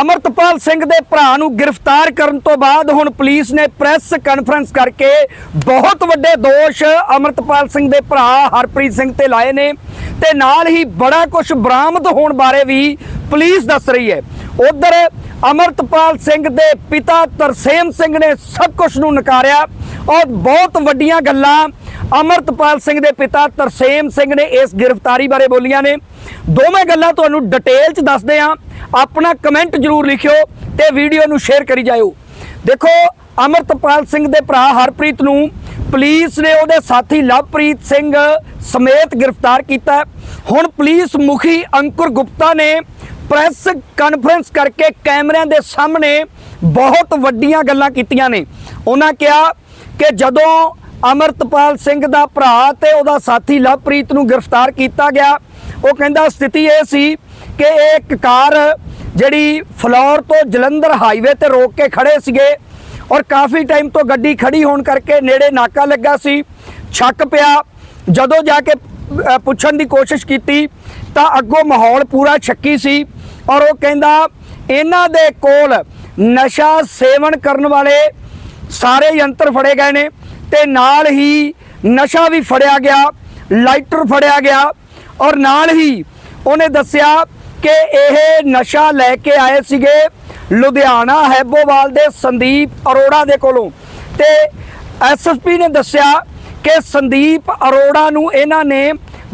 ਅਮਰਤਪਾਲ ਸਿੰਘ ਦੇ ਭਰਾ ਨੂੰ ਗ੍ਰਿਫਤਾਰ ਕਰਨ ਤੋਂ ਬਾਅਦ ਹੁਣ ਪੁਲਿਸ ਨੇ ਪ੍ਰੈਸ ਕਾਨਫਰੰਸ ਕਰਕੇ ਬਹੁਤ ਵੱਡੇ ਦੋਸ਼ ਅਮਰਤਪਾਲ ਸਿੰਘ ਦੇ ਭਰਾ ਹਰਪ੍ਰੀਤ ਸਿੰਘ ਤੇ ਲਾਏ ਨੇ ਤੇ ਨਾਲ ਹੀ ਬੜਾ ਕੁਝ ਬਰਾਮਦ ਹੋਣ ਬਾਰੇ ਵੀ ਪੁਲਿਸ ਦੱਸ ਰਹੀ ਹੈ। ਉਧਰ ਅਮਰਤਪਾਲ ਸਿੰਘ ਦੇ ਪਿਤਾ ਤਰਸੇਮ ਸਿੰਘ ਨੇ ਸਭ ਕੁਝ ਨੂੰ ਨਕਾਰਿਆ। ਔਰ ਬਹੁਤ ਵੱਡੀਆਂ ਗੱਲਾਂ ਅਮਰਤਪਾਲ ਸਿੰਘ ਦੇ ਪਿਤਾ ਤਰਸੇਮ ਸਿੰਘ ਨੇ ਇਸ ਗ੍ਰਿਫਤਾਰੀ ਬਾਰੇ ਬੋਲੀਆਂ ਨੇ। ਦੋਵੇਂ ਗੱਲਾਂ ਤੁਹਾਨੂੰ ਡਿਟੇਲ ਚ ਦੱਸਦੇ ਹਾਂ। ਆਪਣਾ ਕਮੈਂਟ ਜਰੂਰ ਲਿਖਿਓ ਤੇ ਵੀਡੀਓ ਨੂੰ ਸ਼ੇਅਰ ਕਰੀ ਜਾਇਓ। ਦੇਖੋ, ਅਮਰਤਪਾਲ ਸਿੰਘ ਦੇ ਭਰਾ ਹਰਪ੍ਰੀਤ ਨੂੰ ਪੁਲਿਸ ਨੇ ਉਹਦੇ ਸਾਥੀ ਲਵਪ੍ਰੀਤ ਸਿੰਘ ਸਮੇਤ ਗ੍ਰਿਫਤਾਰ ਕੀਤਾ। ਹੁਣ ਪੁਲਿਸ ਮੁਖੀ ਅੰਕੁਰ ਗੁਪਤਾ ਨੇ ਪ੍ਰੈਸ ਕਾਨਫਰੰਸ ਕਰਕੇ ਕੈਮਰਿਆਂ ਦੇ ਸਾਹਮਣੇ ਬਹੁਤ ਵੱਡੀਆਂ ਗੱਲਾਂ ਕੀਤੀਆਂ ਨੇ। ਉਹਨਾਂ ਕਿਹਾ ਕਿ ਜਦੋਂ ਅਮਰਤਪਾਲ ਸਿੰਘ ਦਾ ਭਰਾ ਤੇ ਉਹਦਾ ਸਾਥੀ ਲਵਪ੍ਰੀਤ ਨੂੰ ਗ੍ਰਿਫਤਾਰ ਕੀਤਾ ਗਿਆ, ਉਹ ਕਹਿੰਦਾ ਸਥਿਤੀ ਇਹ ਸੀ ਕਿ ਇਹ ਇੱਕ ਕਾਰ ਜਿਹੜੀ ਫਲੌਰ ਤੋਂ ਜਲੰਧਰ ਹਾਈਵੇ ਤੇ ਰੋਕ ਕੇ ਖੜੇ ਸੀਗੇ ਔਰ ਕਾਫੀ ਟਾਈਮ ਤੋਂ ਗੱਡੀ ਖੜੀ ਹੋਣ ਕਰਕੇ ਨੇੜੇ ਨਾਕਾ ਲੱਗਾ ਸੀ। ਛੱਕ ਪਿਆ। ਜਦੋਂ ਜਾ ਕੇ ਪੁੱਛਣ ਦੀ ਕੋਸ਼ਿਸ਼ ਕੀਤੀ ਤਾਂ ਅੱਗੋਂ ਮਾਹੌਲ ਪੂਰਾ ਛੱਕੀ ਸੀ ਔਰ ਉਹ ਕਹਿੰਦਾ, ਇਹਨਾਂ ਦੇ ਕੋਲ ਨਸ਼ਾ ਸੇਵਨ ਕਰਨ ਵਾਲੇ ਸਾਰੇ ਯੰਤਰ ਫੜੇ ਗਏ ਨੇ ਤੇ ਨਾਲ ਹੀ ਨਸ਼ਾ ਵੀ ਫੜਿਆ ਗਿਆ, ਲਾਈਟਰ ਫੜਿਆ ਗਿਆ ਔਰ ਨਾਲ ਹੀ ਉਹਨੇ ਦੱਸਿਆ ਕਿ ਇਹ ਨਸ਼ਾ ਲੈ ਕੇ ਆਏ ਸੀਗੇ ਲੁਧਿਆਣਾ ਹੈਬੋਵਾਲ ਦੇ ਸੰਦੀਪ ਅਰੋੜਾ ਦੇ ਕੋਲੋਂ ਤੇ ਐਸਐਸਪੀ ਨੇ ਦੱਸਿਆ ਕਿ ਸੰਦੀਪ ਅਰੋੜਾ ਨੂੰ ਇਹਨਾਂ ਨੇ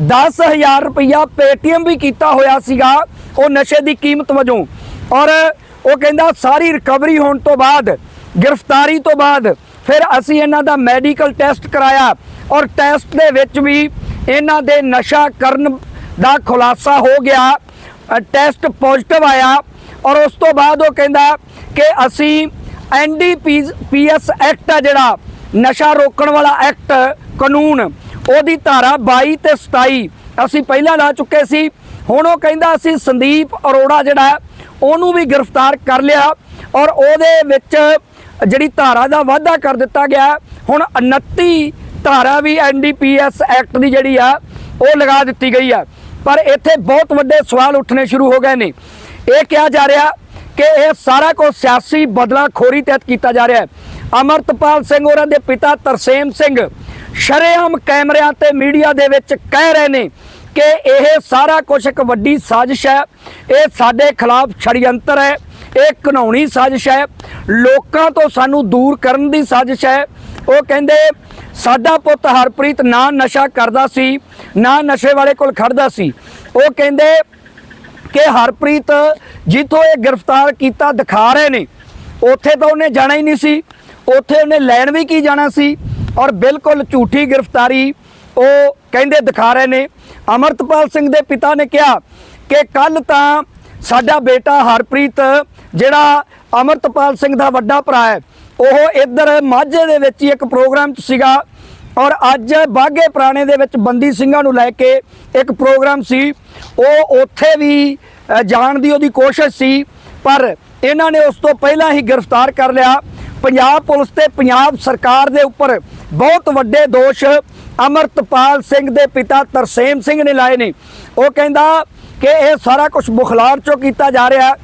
10000 ਰੁਪਇਆ ਪੇਟੀਐਮ ਵੀ ਕੀਤਾ ਹੋਇਆ ਸੀਗਾ ਉਹ ਨਸ਼ੇ ਦੀ ਕੀਮਤ ਵਜੋਂ ਔਰ ਉਹ ਕਹਿੰਦਾ ਸਾਰੀ ਰਿਕਵਰੀ ਹੋਣ ਤੋਂ ਬਾਅਦ ਗ੍ਰਿਫਤਾਰੀ ਤੋਂ ਬਾਅਦ ਫਿਰ ਅਸੀਂ ਇਹਨਾਂ ਦਾ ਮੈਡੀਕਲ ਟੈਸਟ ਕਰਾਇਆ ਔਰ ਟੈਸਟ ਦੇ ਵਿੱਚ ਵੀ ਇਹਨਾਂ ਦੇ ਨਸ਼ਾ ਕਰਨ ਦਾ ਖੁਲਾਸਾ ਹੋ ਗਿਆ ਟੈਸਟ ਪੋਜ਼ਿਟਿਵ ਆਇਆ ਔਰ ਉਸ ਤੋਂ ਬਾਅਦ ਉਹ ਕਹਿੰਦਾ ਕਿ ਅਸੀਂ ਐਨਡੀਪੀਐਸ ਐਕਟ ਆ ਜਿਹੜਾ, ਨਸ਼ਾ ਰੋਕਣ ਵਾਲਾ ਐਕਟ ਕਾਨੂੰਨ, ਉਹਦੀ ਧਾਰਾ 22 ਤੇ 27 ਅਸੀਂ ਪਹਿਲਾਂ ਲਾ ਚੁੱਕੇ ਸੀ। ਹੁਣ ਉਹ ਕਹਿੰਦਾ ਅਸੀਂ ਸੰਦੀਪ ਅਰੋੜਾ ਜਿਹੜਾ, ਉਹਨੂੰ ਵੀ ਗ੍ਰਿਫਤਾਰ ਕਰ ਲਿਆ ਔਰ ਉਹਦੇ ਵਿੱਚ ਜਿਹੜੀ ਧਾਰਾ ਦਾ ਵਾਅਦਾ ਕਰ ਦਿੱਤਾ ਗਿਆ ਹੁਣ 29 ਧਾਰਾ ਵੀ ਐਨਡੀਪੀਐਸ ਐਕਟ ਦੀ ਜਿਹੜੀ ਆ, ਉਹ ਲਗਾ ਦਿੱਤੀ ਗਈ ਆ। ਪਰ ਇੱਥੇ ਬਹੁਤ ਵੱਡੇ ਸਵਾਲ ਉੱਠਣੇ ਸ਼ੁਰੂ ਹੋ ਗਏ ਨੇ। ਇਹ ਕਿਹਾ ਜਾ ਰਿਹਾ ਕਿ ਇਹ ਸਾਰਾ ਕੁਝ ਸਿਆਸੀ ਬਦਲਾਖੋਰੀ ਤਹਿਤ ਕੀਤਾ ਜਾ ਰਿਹਾ ਹੈ। ਅਮਰਤਪਾਲ ਸਿੰਘ ਹੋਰਾਂ ਦੇ ਪਿਤਾ ਤਰਸੇਮ ਸਿੰਘ ਸ਼ਰੇਆਮ ਕੈਮਰਿਆਂ ਤੇ ਮੀਡੀਆ ਦੇ ਵਿੱਚ ਕਹਿ ਰਹੇ ਨੇ ਕਿ ਇਹ ਸਾਰਾ ਕੁਝ ਇੱਕ ਵੱਡੀ ਸਾਜ਼ਿਸ਼ ਹੈ। ਇਹ ਸਾਡੇ ਖਿਲਾਫ ਛੜਯੰਤਰ ਹੈ। ਇਹ ਘਿਨਾਉਣੀ ਸਾਜ਼ਿਸ਼ ਹੈ। ਲੋਕਾਂ ਤੋਂ ਸਾਨੂੰ ਦੂਰ ਕਰਨ ਦੀ ਸਾਜ਼ਿਸ਼ ਹੈ। ਉਹ ਕਹਿੰਦੇ, ਸਾਡਾ ਪੁੱਤ ਹਰਪ੍ਰੀਤ ਨਾ ਨਸ਼ਾ ਕਰਦਾ ਸੀ, ਨਾ ਨਸ਼ੇ ਵਾਲੇ ਕੋਲ ਖੜਦਾ ਸੀ। ਉਹ ਕਹਿੰਦੇ ਕਿ ਹਰਪ੍ਰੀਤ ਜਿੱਥੋਂ ਇਹ ਗ੍ਰਿਫਤਾਰ ਕੀਤਾ ਦਿਖਾ ਰਹੇ ਨੇ, ਉੱਥੇ ਤਾਂ ਉਹਨੇ ਜਾਣਾ ਹੀ ਨਹੀਂ ਸੀ। ਉੱਥੇ ਉਹਨੇ ਲੈਣ ਵੀ ਕੀ ਜਾਣਾ ਸੀ? ਔਰ ਬਿਲਕੁਲ ਝੂਠੀ ਗ੍ਰਿਫਤਾਰੀ ਉਹ ਕਹਿੰਦੇ ਦਿਖਾ ਰਹੇ ਨੇ। ਅਮਰਤਪਾਲ ਸਿੰਘ ਦੇ ਪਿਤਾ ਨੇ ਕਿਹਾ ਕਿ ਕੱਲ ਤਾਂ ਸਾਡਾ ਬੇਟਾ ਹਰਪ੍ਰੀਤ, ਜਿਹੜਾ ਅਮਰਤਪਾਲ ਸਿੰਘ ਦਾ ਵੱਡਾ ਭਰਾ ਹੈ, ਉਹ ਇੱਧਰ ਮਾਝੇ ਦੇ ਵਿੱਚ ਹੀ ਇੱਕ ਪ੍ਰੋਗਰਾਮ 'ਚ ਸੀਗਾ ਔਰ ਅੱਜ ਬਾਗੇ ਪੁਰਾਣੇ ਦੇ ਵਿੱਚ ਬੰਦੀ ਸਿੰਘਾਂ ਨੂੰ ਲੈ ਕੇ ਇੱਕ ਪ੍ਰੋਗਰਾਮ ਸੀ। ਉਹ ਉੱਥੇ ਵੀ ਜਾਣ ਦੀ ਉਹਦੀ ਕੋਸ਼ਿਸ਼ ਸੀ, ਪਰ ਇਹਨਾਂ ਨੇ ਉਸ ਤੋਂ ਪਹਿਲਾਂ ਹੀ ਗ੍ਰਿਫਤਾਰ ਕਰ ਲਿਆ। ਪੰਜਾਬ ਪੁਲਿਸ ਤੇ ਪੰਜਾਬ ਸਰਕਾਰ ਦੇ ਉੱਪਰ ਬਹੁਤ ਵੱਡੇ ਦੋਸ਼ ਅਮਰਤਪਾਲ ਸਿੰਘ ਦੇ ਪਿਤਾ ਤਰਸੇਮ ਸਿੰਘ ਨੇ ਲਾਏ ਨੇ। ਉਹ ਕਹਿੰਦਾ ਕਿ ਇਹ ਸਾਰਾ ਕੁਝ ਬੁਖਲਾਰ ਚੋਂ ਕੀਤਾ ਜਾ ਰਿਹਾ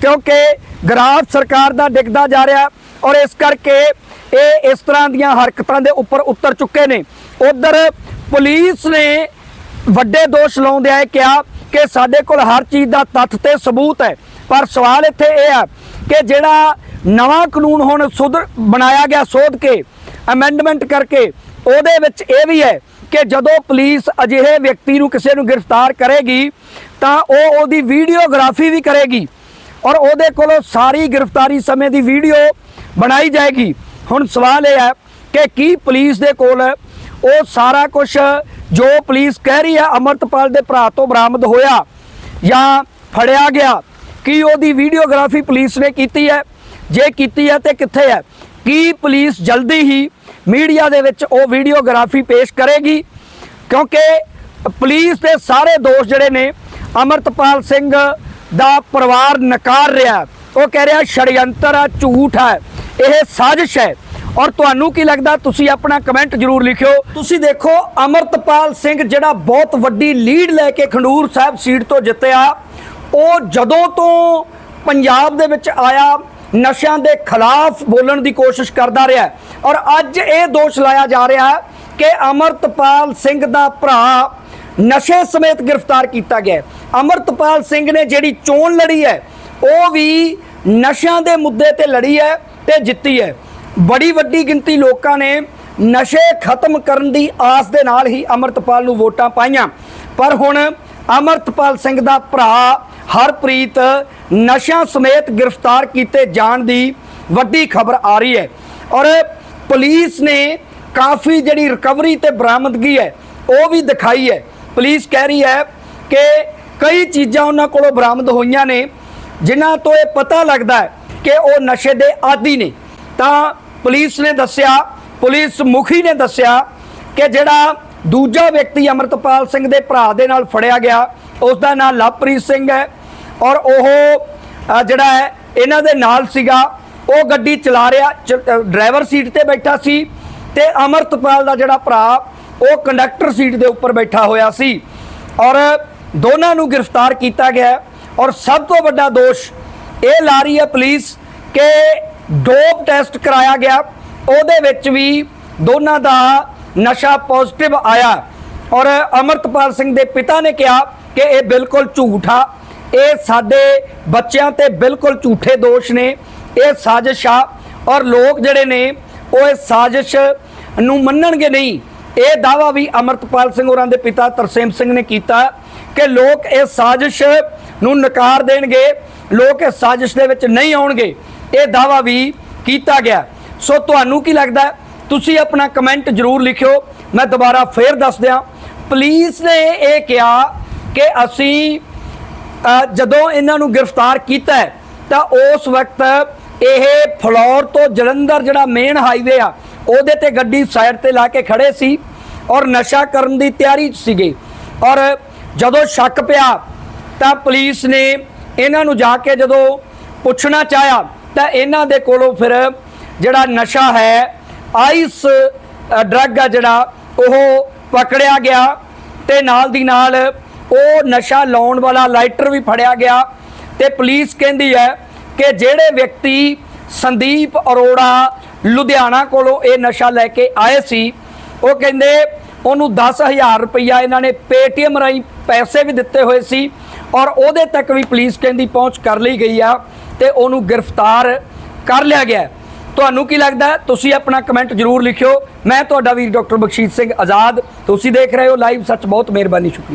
ਕਿਉਂਕਿ ਗ੍ਰਾਫ ਸਰਕਾਰ ਦਾ ਡਿੱਗਦਾ ਜਾ ਰਿਹਾ ਔਰ ਇਸ ਕਰਕੇ ਇਹ ਇਸ ਤਰ੍ਹਾਂ ਦੀਆਂ ਹਰਕਤਾਂ ਦੇ ਉੱਪਰ ਉਤਰ ਚੁੱਕੇ ਨੇ। ਉਧਰ ਪੁਲਿਸ ਨੇ ਵੱਡੇ ਦੋਸ਼ ਲਾਉਂਦੇ ਆਏ ਕਿਹਾ ਕਿ ਸਾਡੇ ਕੋਲ ਹਰ ਚੀਜ਼ ਦਾ ਤੱਥ ਤੇ ਸਬੂਤ ਹੈ। ਪਰ ਸਵਾਲ ਇੱਥੇ ਇਹ ਆ ਕਿ ਜਿਹੜਾ ਨਵਾਂ ਕਾਨੂੰਨ ਹੁਣ ਸੁਧਰ ਬਣਾਇਆ ਗਿਆ, ਸੋਧ ਕੇ ਅਮੈਂਡਮੈਂਟ ਕਰਕੇ, ਉਹਦੇ ਵਿੱਚ ਇਹ ਵੀ ਹੈ ਕਿ ਜਦੋਂ ਪੁਲਿਸ ਅਜਿਹੇ ਵਿਅਕਤੀ ਨੂੰ ਕਿਸੇ ਨੂੰ ਗ੍ਰਿਫਤਾਰ ਕਰੇਗੀ, ਤਾਂ ਉਹ ਉਹਦੀ ਵੀਡੀਓਗ੍ਰਾਫੀ ਵੀ ਕਰੇਗੀ ਔਰ ਉਹਦੇ ਕੋਲੋਂ ਸਾਰੀ ਗ੍ਰਿਫਤਾਰੀ ਸਮੇਂ ਦੀ ਵੀਡੀਓ ਬਣਾਈ ਜਾਏਗੀ। ਹੁਣ ਸਵਾਲ ਇਹ ਹੈ ਕਿ ਕੀ ਪੁਲਿਸ ਦੇ ਕੋਲ ਉਹ ਸਾਰਾ ਕੁਝ ਜੋ ਪੁਲਿਸ ਕਹਿ ਰਹੀ ਹੈ ਅਮਰਤਪਾਲ ਦੇ ਭਰਾ ਤੋਂ ਬਰਾਮਦ ਹੋਇਆ ਜਾਂ ਫੜਿਆ ਗਿਆ, ਕੀ ਉਹਦੀ ਵੀਡੀਓਗ੍ਰਾਫੀ ਪੁਲਿਸ ਨੇ ਕੀਤੀ ਹੈ, ਜੇ ਕੀਤੀ ਹੈ ਤੇ ਕਿੱਥੇ ਹੈ, ਕੀ ਪੁਲਿਸ ਜਲਦੀ ਹੀ ਮੀਡੀਆ ਦੇ ਵਿੱਚ ਉਹ ਵੀਡੀਓਗ੍ਰਾਫੀ ਪੇਸ਼ ਕਰੇਗੀ, ਕਿਉਂਕਿ ਪੁਲਿਸ ਦੇ ਸਾਰੇ ਦੋਸ਼ ਜਿਹੜੇ ਨੇ, ਅਮਰਤਪਾਲ ਸਿੰਘ ਦਾ ਪਰਿਵਾਰ ਨਕਾਰ ਰਿਹਾ ਉਹ ਕਹਿ ਰਿਹਾ, ਛੜਯੰਤਰ ਆ, ਝੂਠ ਹੈ ਇਹ ਸਾਜ਼ਿਸ਼ ਹੈ। ਔਰ ਤੁਹਾਨੂੰ ਕੀ ਲੱਗਦਾ, ਤੁਸੀਂ ਆਪਣਾ ਕਮੈਂਟ ਜਰੂਰ ਲਿਖਿਓ। ਤੁਸੀਂ ਦੇਖੋ, ਅਮਰਤਪਾਲ ਸਿੰਘ ਜਿਹੜਾ ਬਹੁਤ ਵੱਡੀ ਲੀਡ ਲੈ ਕੇ ਖੰਡੂਰ ਸਾਹਿਬ ਸੀਟ ਤੋਂ ਜਿੱਤਿਆ, ਉਹ ਜਦੋਂ ਤੋਂ ਪੰਜਾਬ ਦੇ ਵਿੱਚ ਆਇਆ ਨਸ਼ਿਆਂ ਦੇ ਖਿਲਾਫ ਬੋਲਣ ਦੀ ਕੋਸ਼ਿਸ਼ ਕਰਦਾ ਰਿਹਾ ਔਰ ਅੱਜ ਇਹ ਦੋਸ਼ ਲਾਇਆ ਜਾ ਰਿਹਾ ਹੈ ਕਿ ਅਮਰਤਪਾਲ ਸਿੰਘ ਦਾ ਭਰਾ ਨਸ਼ੇ ਸਮੇਤ ਗ੍ਰਿਫਤਾਰ ਕੀਤਾ ਗਿਆ ਹੈ। ਅਮਰਤਪਾਲ ਸਿੰਘ ਨੇ ਜਿਹੜੀ ਚੋਣ ਲੜੀ ਹੈ, ਉਹ ਵੀ ਨਸ਼ਿਆਂ ਦੇ ਮੁੱਦੇ ਤੇ ਲੜੀ ਹੈ ਤੇ ਜਿੱਤੀ ਹੈ। ਬੜੀ ਵੱਡੀ ਗਿਣਤੀ ਲੋਕਾਂ ਨੇ ਨਸ਼ੇ ਖਤਮ ਕਰਨ ਦੀ ਆਸ ਦੇ ਨਾਲ ਹੀ ਅਮਰਤਪਾਲ ਨੂੰ ਵੋਟਾਂ ਪਾਈਆਂ। ਪਰ ਹੁਣ ਅਮਰਤਪਾਲ ਸਿੰਘ ਦਾ ਭਰਾ ਹਰਪ੍ਰੀਤ ਨਸ਼ਿਆਂ ਸਮੇਤ ਗ੍ਰਿਫਤਾਰ ਕੀਤੇ ਜਾਣ ਦੀ ਵੱਡੀ ਖਬਰ ਆ ਰਹੀ ਹੈ। ਔਰ ਪੁਲਿਸ ਨੇ ਕਾਫੀ ਜਿਹੜੀ ਰਿਕਵਰੀ ਤੇ ਬਰਾਮਦਗੀ ਹੈ, ਉਹ ਵੀ ਦਿਖਾਈ ਹੈ। ਪੁਲਿਸ ਕਹਿ ਰਹੀ ਹੈ ਕਿ ਕਈ ਚੀਜ਼ਾਂ ਉਹਨਾਂ ਕੋਲੋਂ ਬਰਾਮਦ ਹੋਈਆਂ ਨੇ, ਜਿਨ੍ਹਾਂ ਤੋਂ ਇਹ ਪਤਾ ਲੱਗਦਾ ਹੈ ਕਿ ਉਹ ਨਸ਼ੇ ਦੇ ਆਦੀ ਨੇ। ਤਾਂ ਪੁਲਿਸ ਨੇ ਦੱਸਿਆ, ਪੁਲਿਸ ਮੁਖੀ ਨੇ ਦੱਸਿਆ ਕਿ ਜਿਹੜਾ ਦੂਜਾ ਵਿਅਕਤੀ ਅਮਰਤਪਾਲ ਸਿੰਘ ਦੇ ਭਰਾ ਦੇ ਨਾਲ ਫੜਿਆ ਗਿਆ ਉਸ ਦਾ ਨਾਮ ਲਵਪ੍ਰੀਤ ਸਿੰਘ ਹੈ ਔਰ ਉਹ ਜਿਹੜਾ ਹੈ, ਇਹਨਾਂ ਦੇ ਨਾਲ ਸੀਗਾ। ਉਹ ਗੱਡੀ ਚਲਾ ਰਿਹਾ, ਚ- ਡਰਾਈਵਰ ਸੀਟ ਤੇ ਬੈਠਾ ਸੀ ਤੇ ਅਮਰਤਪਾਲ ਦਾ ਜਿਹੜਾ ਭਰਾ, ਉਹ ਕੰਡਕਟਰ ਸੀਟ ਦੇ ਉੱਪਰ ਬੈਠਾ ਹੋਇਆ ਸੀ। ਔਰ ਦੋਨਾਂ ਨੂੰ ਗ੍ਰਿਫਤਾਰ ਕੀਤਾ ਗਿਆ ਔਰ ਸਭ ਤੋਂ ਵੱਡਾ ਦੋਸ਼ ਇਹ ਲਾ ਰਹੀ ਹੈ ਪੁਲਿਸ ਕਿ ਡੋਪ ਟੈਸਟ ਕਰਾਇਆ ਗਿਆ। ਉਹਦੇ ਵਿੱਚ ਵੀ ਦੋਨਾਂ ਦਾ ਨਸ਼ਾ ਪੋਜ਼ਿਟਿਵ ਆਇਆ। ਔਰ ਅਮਰਤਪਾਲ ਸਿੰਘ ਦੇ ਪਿਤਾ ਨੇ ਕਿਹਾ ਕਿ ਇਹ ਬਿਲਕੁਲ ਝੂਠ ਆ। ਇਹ ਸਾਡੇ ਬੱਚਿਆਂ ਤੇ ਬਿਲਕੁਲ ਝੂਠੇ ਦੋਸ਼ ਨੇ। ਇਹ ਸਾਜ਼ਿਸ਼ ਆ ਔਰ ਲੋਕ ਜਿਹੜੇ ਨੇ, ਉਹ ਇਸ ਸਾਜ਼ਿਸ਼ ਨੂੰ ਮੰਨਣਗੇ ਨਹੀਂ। ਇਹ ਦਾਵਾ ਵੀ ਅਮਰਤਪਾਲ ਸਿੰਘ ਹੋਰਾਂ ਦੇ ਪਿਤਾ ਤਰਸੇਮ ਸਿੰਘ ਨੇ ਕੀਤਾ ਕਿ ਲੋਕ ਇਹ ਸਾਜ਼ਿਸ਼ ਨੂੰ ਨਕਾਰ ਦੇਣਗੇ, ਲੋਕ ਇਸ ਸਾਜ਼ਿਸ਼ ਦੇ ਵਿੱਚ ਨਹੀਂ ਆਉਣਗੇ। ਇਹ ਦਾਵਾ ਵੀ ਕੀਤਾ ਗਿਆ। ਸੋ ਤੁਹਾਨੂੰ ਕੀ ਲੱਗਦਾ ਤੁਸੀਂ ਆਪਣਾ ਕਮੈਂਟ ਜਰੂਰ ਲਿਖਿਓ। ਮੈਂ ਦੁਬਾਰਾ ਫੇਰ ਦੱਸ ਦਿਆਂ ਪੁਲਿਸ ਨੇ ਇਹ ਕਿਹਾ ਕਿ ਅਸੀਂ ਜਦੋਂ ਇਹਨਾਂ ਨੂੰ ਗ੍ਰਿਫਤਾਰ ਕੀਤਾ ਤਾਂ ਉਸ ਵਕਤ ਇਹ ਫਲੋਰ ਤੋਂ ਜਲੰਧਰ ਜਿਹੜਾ ਮੇਨ ਹਾਈਵੇ ਆ, ਉਹਦੇ ਤੇ ਗੱਡੀ ਸਾਈਡ ਤੇ ਲਾ ਕੇ ਖੜੇ ਸੀ ਔਰ ਨਸ਼ਾ ਕਰਨ ਦੀ ਤਿਆਰੀ 'ਚ ਸੀਗੇ। ਔਰ ਜਦੋਂ ਸ਼ੱਕ ਪਿਆ, ਤਾਂ ਪੁਲਿਸ ਨੇ ਇਹਨਾਂ ਨੂੰ ਜਾ ਕੇ ਜਦੋਂ ਪੁੱਛਣਾ ਚਾਹਿਆ, ਤਾਂ ਇਹਨਾਂ ਦੇ ਕੋਲੋਂ ਫਿਰ ਜਿਹੜਾ ਨਸ਼ਾ ਹੈ ਆਈਸ ਡਰੱਗ ਆ ਜਿਹੜਾ, ਉਹ ਪਕੜਿਆ ਗਿਆ ਤੇ ਨਾਲ ਦੀ ਨਾਲ ਉਹ ਨਸ਼ਾ ਲਾਉਣ ਵਾਲਾ ਲਾਈਟਰ ਵੀ ਫੜਿਆ ਗਿਆ ਤੇ ਪੁਲਿਸ ਕਹਿੰਦੀ ਹੈ ਕਿ ਜਿਹੜੇ ਵਿਅਕਤੀ ਸੰਦੀਪ ਅਰੋੜਾ ਲੁਧਿਆਣਾ ਕੋਲੋਂ ਇਹ ਨਸ਼ਾ ਲੈ ਕੇ ਆਏ ਸੀ, ਉਹ ਕਹਿੰਦੇ ਉਹਨੂੰ 10000 ਰੁਪਇਆ ਇਹਨਾਂ ਨੇ ਪੇਟੀਐਮ ਰਾਹੀਂ ਪੈਸੇ ਵੀ ਦਿੱਤੇ ਹੋਏ ਸੀ ਔਰ ਉਹਦੇ ਤੱਕ ਵੀ ਪੁਲਿਸ ਕਹਿੰਦੀ ਪਹੁੰਚ ਕਰ ਲਈ ਗਈ ਆ ਤੇ ਉਹਨੂੰ ਗ੍ਰਿਫਤਾਰ ਕਰ ਲਿਆ ਗਿਆ। ਤੁਹਾਨੂੰ ਕੀ ਲੱਗਦਾ? ਤੁਸੀਂ ਆਪਣਾ ਕਮੈਂਟ ਜਰੂਰ ਲਿਖਿਓ। ਮੈਂ ਤੁਹਾਡਾ ਵੀਰ ਡਾਕਟਰ ਬਖਸ਼ੀਤ ਸਿੰਘ ਆਜ਼ਾਦ। ਤੁਸੀਂ ਦੇਖ ਰਹੇ ਹੋ ਲਾਈਵ, ਸੱਚ ਬਹੁਤ ਮਿਹਰਬਾਨੀ, ਸ਼ੁਕਰੀਆ।